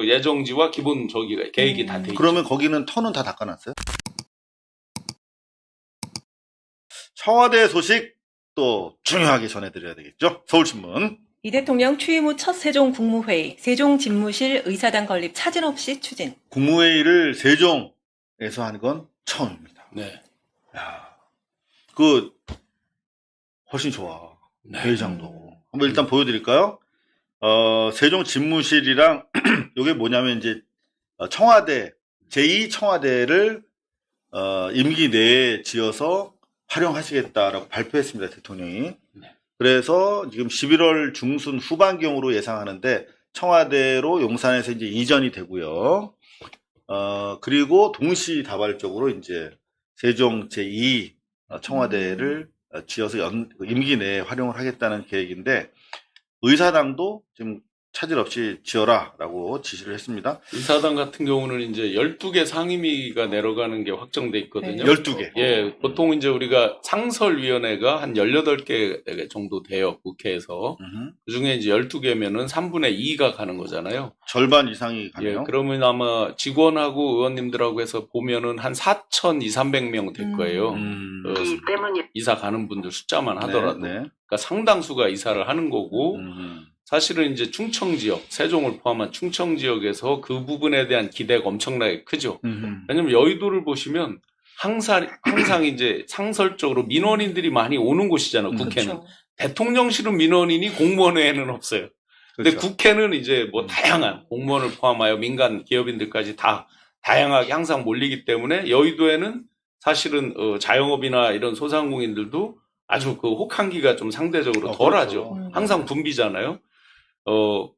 어, 예정지와 기본 저기가 계획이 다 돼 있죠. 그러면 거기는 터는 다 닦아놨어요? 청와대 소식 또 중요하게 전해드려야 되겠죠? 서울신문. 이 대통령 취임 후 첫 세종 국무회의, 세종 집무실 의사당 건립 차질 없이 추진. 국무회의를 세종에서 하는 건 처음입니다. 네. 야, 그 훨씬 좋아. 네. 회의장도. 한번 일단 보여드릴까요? 어, 세종 집무실이랑 이게 뭐냐면 이제 어, 청와대 제2 청와대를 어, 임기 내에 지어서 활용하시겠다라고 발표했습니다 대통령이. 네. 그래서 지금 11월 중순 후반경으로 예상하는데 청와대로 용산에서 이제 이전이 되고요. 어, 그리고 동시다발적으로 이제 세종 제2 청와대를 어, 지어서 연, 임기 내에 활용을 하겠다는 계획인데 의사당도 지금 차질 없이 지어라라고 지시를 했습니다. 의사당 같은 경우는 이제 12개 상임위가 내려가는 게 확정돼 있거든요. 네. 12개. 예, 보통 이제 우리가 상설위원회가 한 18개 정도 돼요, 국회에서. 음흠. 그 중에 이제 12개면은 3분의 2가 가는 거잖아요. 절반 이상이 예, 가네요. 그러면 아마 직원하고 의원님들하고 해서 보면은 한 4,200, 300명 될 거예요. 음. 어, 때문이 이사 가는 분들 숫자만 하더라도. 네, 네. 그러니까 상당수가 이사를 하는 거고, 음. 사실은 이제 충청 지역, 세종을 포함한 충청 지역에서 그 부분에 대한 기대가 엄청나게 크죠. 음. 왜냐면 여의도를 보시면 항상, 항상 이제 상설적으로 민원인들이 많이 오는 곳이잖아요, 음. 국회는. 그렇죠. 대통령실은 민원인이 공무원 회에는 없어요. 근데 그렇죠. 국회는 이제 뭐 음. 다양한 공무원을 포함하여 민간 기업인들까지 다 다양하게 항상 몰리기 때문에 여의도에는 사실은 어, 자영업이나 이런 소상공인들도 아주 그 혹한기가 좀 상대적으로 어, 덜하죠. 그렇죠. 음. 항상 붐비잖아요. 어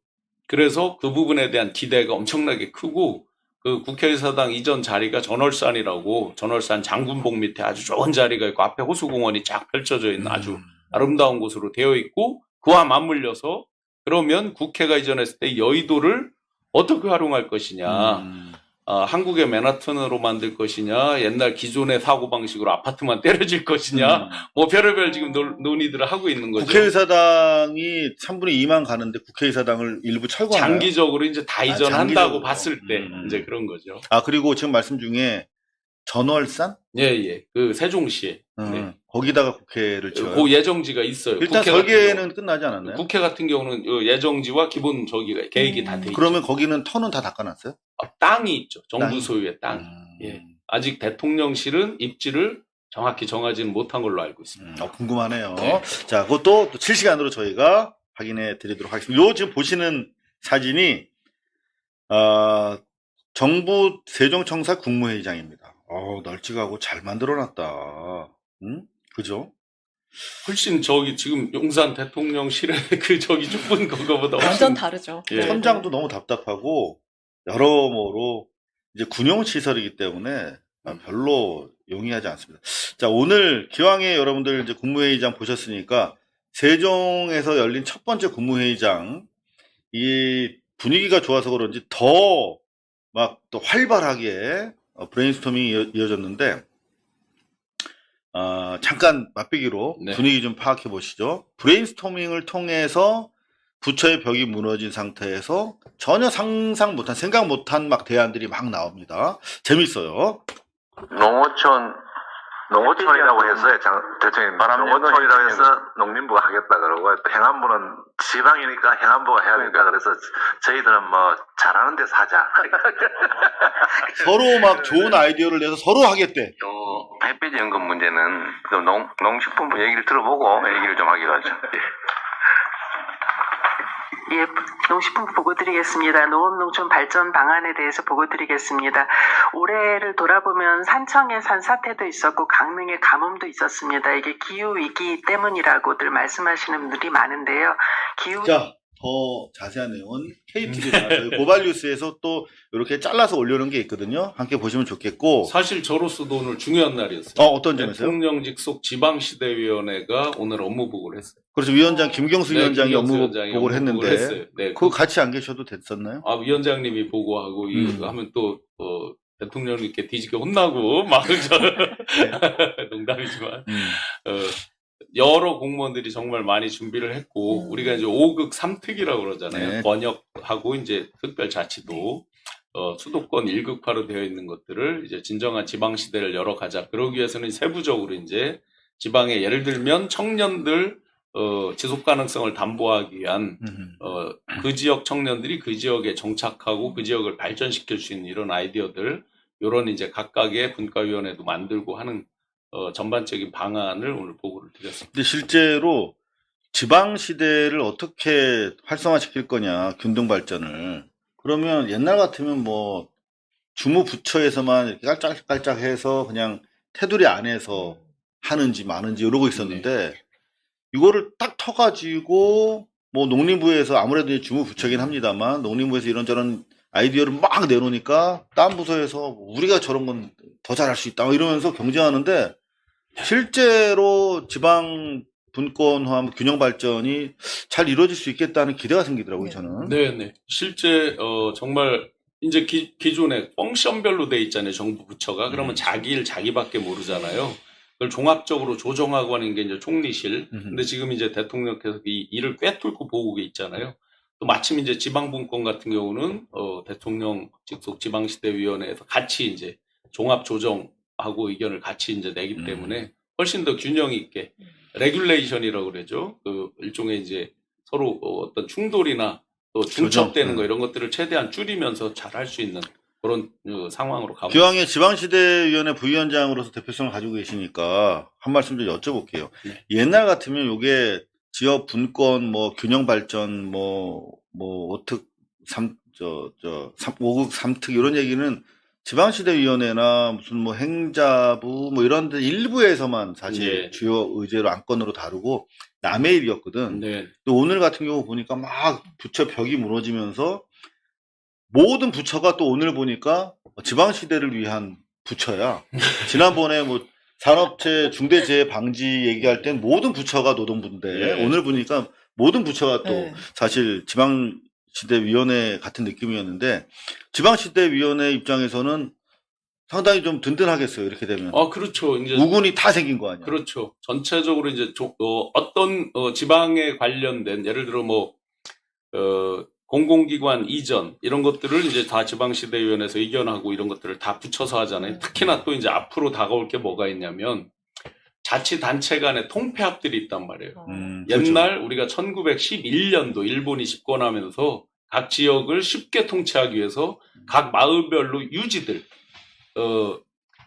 그래서 그 부분에 대한 기대가 엄청나게 크고 그 국회의사당 이전 자리가 전월산이라고 전월산 장군봉 밑에 아주 좋은 자리가 있고 앞에 호수공원이 쫙 펼쳐져 있는 아주 음. 아름다운 곳으로 되어 있고 그와 맞물려서 그러면 국회가 이전했을 때 여의도를 어떻게 활용할 것이냐, 음. 아, 한국의 맨하튼으로 만들 것이냐, 옛날 기존의 사고 방식으로 아파트만 때려질 것이냐, 음. 뭐 별의별 지금 논- 논의들을 하고 있는 거죠. 국회의사당이 3분의 2만 가는데 국회의사당을 일부 철거하나요? 장기적으로 이제 다 아, 이전한다고 장기적으로. 봤을 때 음. 이제 그런 거죠. 아 그리고 지금 말씀 중에 전월산 예, 예. 그 세종시에 음, 네. 거기다가 국회를 지어요. 그 예정지가 있어요. 일단 국회 같은 설계는. 끝나지 않았나요? 국회 같은 경우는 어, 예정지와 기본 저기가 계획이 다 돼 있죠. 그러면 거기는 터는 다 닦아놨어요? 아, 땅이 있죠. 정부 땅이? 소유의 땅. 음. 예. 아직 대통령실은 입지를 정확히 정하지는 못한 걸로 알고 있습니다. 음, 어, 궁금하네요. 네. 자, 그것도 또 실시간으로 저희가 확인해 드리도록 하겠습니다. 요 지금 보시는 사진이, 어, 정부 세종청사 국무회의장입니다. 어, 널찍하고 잘 만들어놨다. 응? 그죠? 훨씬 저기 지금 용산 대통령실에 그 저기 좁은 그거보다 훨씬 완전 다르죠. 예. 천장도 너무 답답하고, 여러모로 이제 군용 시설이기 때문에 별로 용이하지 않습니다. 자, 오늘 기왕에 여러분들 이제 국무회의장 보셨으니까 세종에서 열린 첫 번째 국무회의장 이 분위기가 좋아서 그런지 더 막 또 활발하게 어, 브레인스토밍이 이어- 이어졌는데 어, 잠깐 맛보기로 네. 분위기 좀 파악해 보시죠. 브레인스토밍을 통해서 부처의 벽이 무너진 상태에서 전혀 상상 못한 생각 못한 막 대안들이 막 나옵니다. 재밌어요. 농어촌 농어촌이라고 해서 장, 대통령님 농어촌이라고 해서 농림부가 하겠다 그러고 또 행안부는 지방이니까 행안부가 해야 된다 그래서 저희들은 뭐 잘하는 데서 하자. 서로 막 좋은 아이디어를 내서 서로 하겠대. 또 햇빛 연금 문제는 또 농, 농식품부 얘기를 들어보고 얘기를 좀 하기로 하죠. 예, 농식품 보고드리겠습니다. 농업농촌 발전 방안에 대해서 보고드리겠습니다. 올해를 돌아보면 산청의 산 사태도 있었고 강릉의 가뭄도 있었습니다. 이게 기후 위기 때문이라고들 말씀하시는 분들이 많은데요. 기후 자, 더 자세한 내용은 KTV나 저희 고발 뉴스에서 또 이렇게 잘라서 올려놓은 게 있거든요. 함께 보시면 좋겠고. 사실 저로서도 오늘 중요한 날이었어요. 어, 어떤 점에서요? 대통령 직속 지방시대위원회가 오늘 업무 보고를 했어요. 그래서 위원장 김경수 네, 위원장이 김경수 업무 위원장이 보고를 업무 했는데 했어요. 네, 그거 같이 안 계셔도 됐었나요? 아, 위원장님이 보고하고, 이거 음. 하면 또, 어, 대통령님께 뒤지게 혼나고, 막, 저, 농담이지만, 음. 어, 여러 공무원들이 정말 많이 준비를 했고 음. 우리가 이제 5극 3특이라고 그러잖아요. 네. 번역하고 이제 특별자치도 어, 수도권 1극화로 되어 있는 것들을 이제 진정한 지방 시대를 열어가자. 그러기 위해서는 세부적으로 이제 지방에 예를 들면 청년들 어, 지속 가능성을 담보하기 위한 음. 어, 그 지역 청년들이 그 지역에 정착하고 그 지역을 발전시킬 수 있는 이런 아이디어들, 요런 이제 각각의 분과위원회도 만들고 하는 어, 전반적인 방안을 오늘 보고를 드렸습니다. 근데 실제로 지방 시대를 어떻게 활성화시킬 거냐, 균등 발전을. 그러면 옛날 같으면 뭐 주무 부처에서만 이렇게 깔짝깔짝해서 그냥 테두리 안에서 하는지 마는지 이러고 있었는데 이거를 딱 터가지고 뭐 농림부에서 아무래도 이제 주무 부처긴 합니다만 농림부에서 이런저런 아이디어를 막 내놓으니까 다른 부서에서 우리가 저런 건 더 잘할 수 있다 이러면서 경쟁하는데 실제로 지방 분권화 균형 발전이 잘 이루어질 수 있겠다는 기대가 생기더라고요 네. 저는. 네네. 실제, 어, 정말, 이제 기, 기존에 펑션별로 돼 있잖아요. 정부 부처가. 그러면 음. 자기 일 자기밖에 모르잖아요. 그걸 종합적으로 조정하고 하는 게 이제 총리실. 음흠. 근데 지금 이제 대통령께서 이 일을 꿰뚫고 보고 있잖아요. 또 마침 이제 지방분권 같은 경우는, 어, 대통령 직속 지방시대위원회에서 같이 이제 종합조정하고 의견을 같이 이제 내기 음. 때문에 훨씬 더 균형 있게 레귤레이션이라고 그러죠. 그 일종의 이제 서로 어, 어떤 충돌이나 또 중첩되는 조정. 거 이런 것들을 최대한 줄이면서 잘 할 수 있는 그런 어, 상황으로 가고 기왕에 지방시대위원회 부위원장으로서 대표성을 가지고 계시니까 한 말씀 좀 여쭤볼게요. 네. 옛날 같으면 요게 지역 분권, 뭐 균형 발전, 뭐, 뭐, 오특, 삼, 저, 저, 삼, 5극, 삼특 이런 얘기는 지방시대위원회나 무슨 뭐 행자부 뭐 이런 데 일부에서만 사실 네. 주요 의제로 안건으로 다루고 남의 일이었거든. 네. 또 오늘 같은 경우 보니까 막 부처 벽이 무너지면서 모든 부처가 또 오늘 보니까 지방시대를 위한 부처야. 지난번에 뭐 산업체 중대재해 방지 얘기할 땐 모든 부처가 노동부인데 예. 오늘 보니까 모든 부처가 또 네. 사실 지방시대위원회 같은 느낌이었는데 지방시대위원회 입장에서는 상당히 좀 든든하겠어요. 이렇게 되면. 아 그렇죠. 이제 우군이 다 생긴 거 아니야. 그렇죠. 전체적으로 이제 조- 어, 떤 지방에 관련된 예를 들어 뭐 어, 공공기관 이전 이런 것들을 이제 다 지방시대위원회에서 의견하고 이런 것들을 다 붙여서 하잖아요. 음. 특히나 또 이제 앞으로 다가올 게 뭐가 있냐면 자치단체 간의 통폐합들이 있단 말이에요. 어. 음, 그렇죠. 옛날 우리가 1911년도 일본이 집권하면서 각 지역을 쉽게 통치하기 위해서 각 마을별로 유지들 어,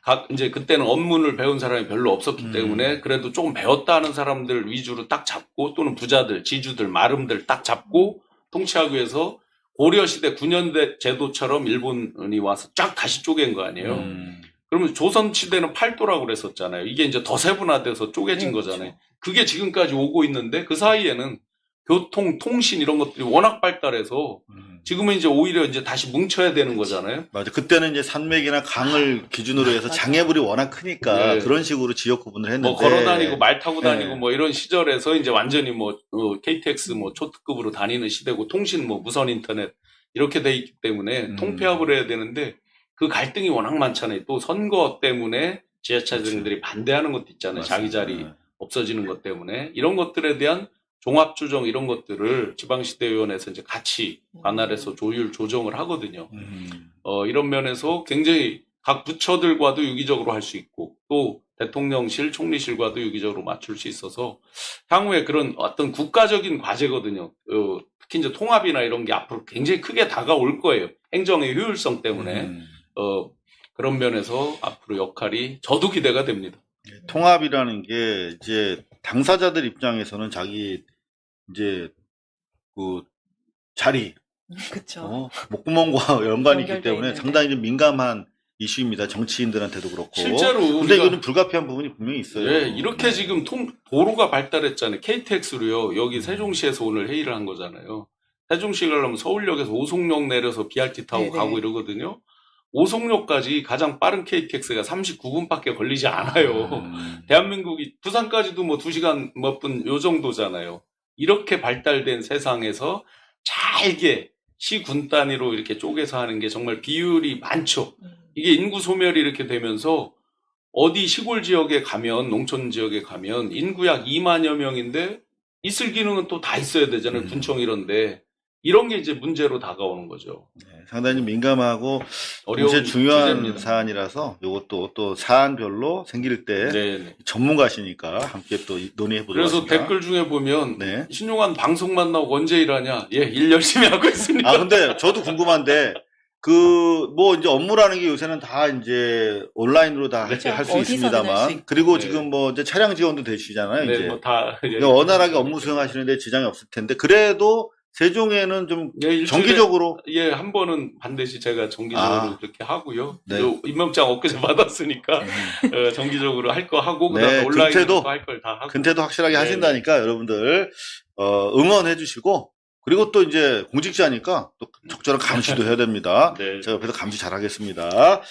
각 이제 그때는 업문을 배운 사람이 별로 없었기 음. 때문에 그래도 조금 배웠다 하는 사람들 위주로 딱 잡고 또는 부자들, 지주들, 마름들 딱 잡고 통치하기 위해서 고려 시대 9년대 제도처럼 일본이 와서 쫙 다시 쪼갠 거 아니에요. 음. 그러면 조선 시대는 팔도라고 그랬었잖아요. 이게 이제 더 세분화돼서 쪼개진 네, 그렇죠. 거잖아요. 그게 지금까지 오고 있는데 그 사이에는 교통, 통신 이런 것들이 워낙 발달해서 음. 지금은 이제 오히려 이제 다시 뭉쳐야 되는 거잖아요. 맞아. 그때는 이제 산맥이나 강을 기준으로 해서. 장애물이 워낙 크니까 네. 그런 식으로 지역 구분을 했는데. 뭐 걸어 다니고 말 타고 다니고 네. 뭐 이런 시절에서 이제 완전히 뭐 어, KTX 뭐 초특급으로 다니는 시대고 통신 뭐 무선 인터넷 이렇게 돼 있기 때문에 음. 통폐합을 해야 되는데 그 갈등이 워낙 많잖아요. 또 선거 때문에 지하철들이 반대하는 것도 있잖아요. 자기 맞습니다. 자리 없어지는 것 때문에 이런 것들에 대한 종합 조정 이런 것들을 지방시대위원회에서 이제 같이 관할해서 조율 조정을 하거든요. 음. 어, 이런 면에서 굉장히 각 부처들과도 유기적으로 할 수 있고 또 대통령실, 총리실과도 유기적으로 맞출 수 있어서 향후에 그런 어떤 국가적인 과제거든요. 어, 특히 이제 통합이나 이런 게 앞으로 굉장히 크게 다가올 거예요. 행정의 효율성 때문에 음. 어, 그런 면에서 앞으로 역할이 저도 기대가 됩니다. 통합이라는 게 이제 당사자들 입장에서는 자기 이제 그 자리, 그쵸. 어, 목구멍과 연관이 있기 때문에 있는데. 상당히 좀 민감한 이슈입니다. 정치인들한테도 그렇고. 실제로 근데 우리가 이거는 불가피한 부분이 분명히 있어요. 예, 이렇게 지금 통, 도로가 발달했잖아요. KTX로요. 여기 세종시에서 오늘 회의를 한 거잖아요. 세종시 가려면 서울역에서 오송역 내려서 BRT 타고 네네. 가고 이러거든요. 오송역까지 가장 빠른 KTX가 39분밖에 걸리지 않아요. 음. 대한민국이 부산까지도 뭐 2시간 몇 분 요 정도잖아요. 이렇게 발달된 세상에서 잘게 시군 단위로 이렇게 쪼개서 하는 게 정말 비율이 많죠. 음. 이게 인구 소멸이 이렇게 되면서 어디 시골 지역에 가면 농촌 지역에 가면 인구 약 2만여 명인데 있을 기능은 또 다 있어야 되잖아요. 음. 군청 이런데 이런 게 이제 문제로 다가오는 거죠. 네, 상당히 민감하고 어려운 중요한 주제입니다. 사안이라서 이것도 또 사안별로 생길 때 네, 네. 전문가시니까 함께 또 논의해 보도록 그래서 하겠습니다. 댓글 중에 보면 네. 신용한 방송만 나오고 언제 일하냐? 예, 일 열심히 하고 있습니다. 아 근데 저도 궁금한데 그 뭐 이제 업무라는 게 요새는 다 이제 온라인으로 다할 그렇죠. 수 할수 있습니다만 있고. 그리고 네. 지금 뭐 이제 차량 지원도 되시잖아요. 네, 이제 뭐다 예, 원활하게 업무 수행하시는데 지장이 없을 텐데 그래도 세종에는 좀 예, 일주일에- 정기적으로 예, 한 번은 반드시 제가 정기적으로 아. 그렇게 하고요. 네. 또 임명장 엊그제 받았으니까 어, 정기적으로 할 거 하고 네, 그다음에 온라인으로 근태도- 할 걸 다 하고. 근태도 확실하게 네, 하신다니까 여러분들 어, 응원해 주시고 그리고 또 이제 공직자니까 또 적절한 감시도 해야 됩니다. 네. 제가 옆에서 감시 잘하겠습니다.